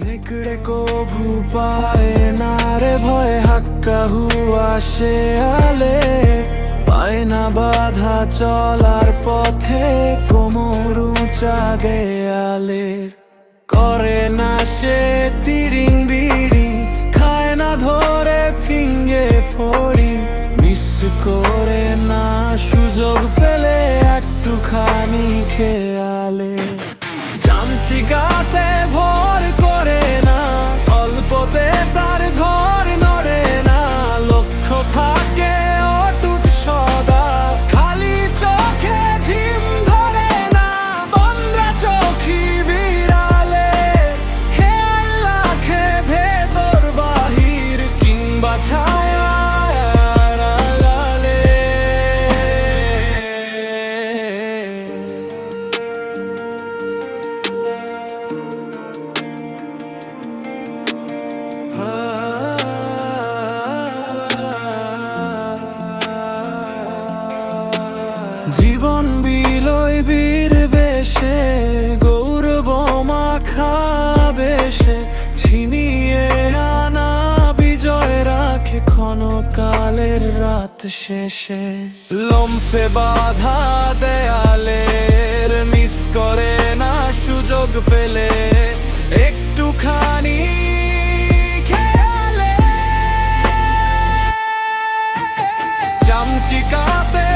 নিকড়ে কভু পায় না রে, ভয় হাক্কা হুয়া সে আলে পায় না বাধা চলার পথে কোমর উঁচা দেয়ালের করে না সে তিরিং বিরিং খায় না ধরে ফিঙ্গে ফড়ি। মিস করে না সুযোগ পেলে একটুখানি খেয়ালে। চামচি গাতে ভর জীবন বিলয় বীর বেশে, গৌরব মাখা বেশে, ছিনিয়ে আনা বিজয় রাখে ক্ষণকালের রাত শেষে। লম্ফে বাধা দেয়ালের, মিস করে না সুযোগ পেলে, একটুখানি চামচিকাতে